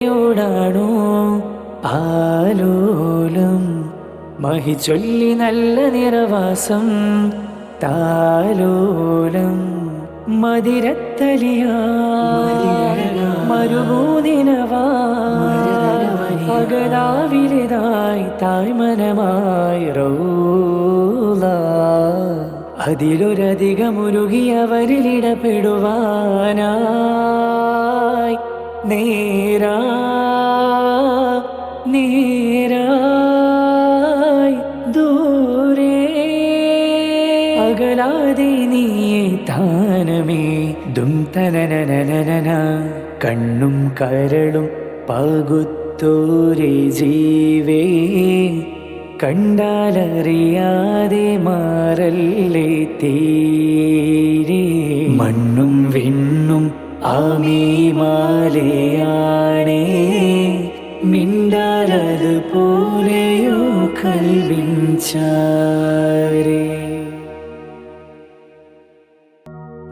ോടാണോ ആലോലം മഹി ചൊല്ലി നല്ല നിറവാസം താലോലം മതിരത്തലിയ മരുഭൂനിനവാ റൂല. അതിലൊരധികം റോള അതിലൊരധികമുരുകിയവരിലിടപെടുവാനായി നേരാ നേരായി ദൂരെ. അകലാതെ നീയെ താനമേ. ദും തനനനനന കണ്ണും കരളും പകുത്തോരെ ജീവേ. കണ്ടാലറിയാതെ മാറല്ലേ തീരെ മണ്ണും വിണ്ണും ആമീമാലയാണേ മിണ്ടാലത് പോലെയോ കൽവിഞ്ചാരേ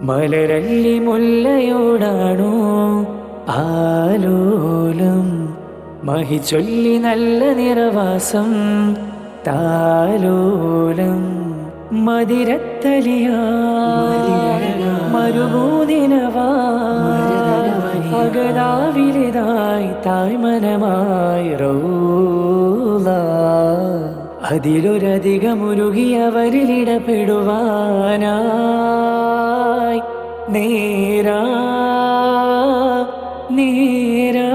മലരല്ലി മുല്ലയോടാണോ ആലോലം? മഹി ചൊല്ലി നല്ല നിറവാസം താലോലം. മതിരത്തലിയ മരുഭൂതിനവാ അകലാവിലിതായി തായ്മനമായി റോള അതിലൊരധികമുരുകിയവരിലിടപെടുവാനായി നേരാ നേരാ.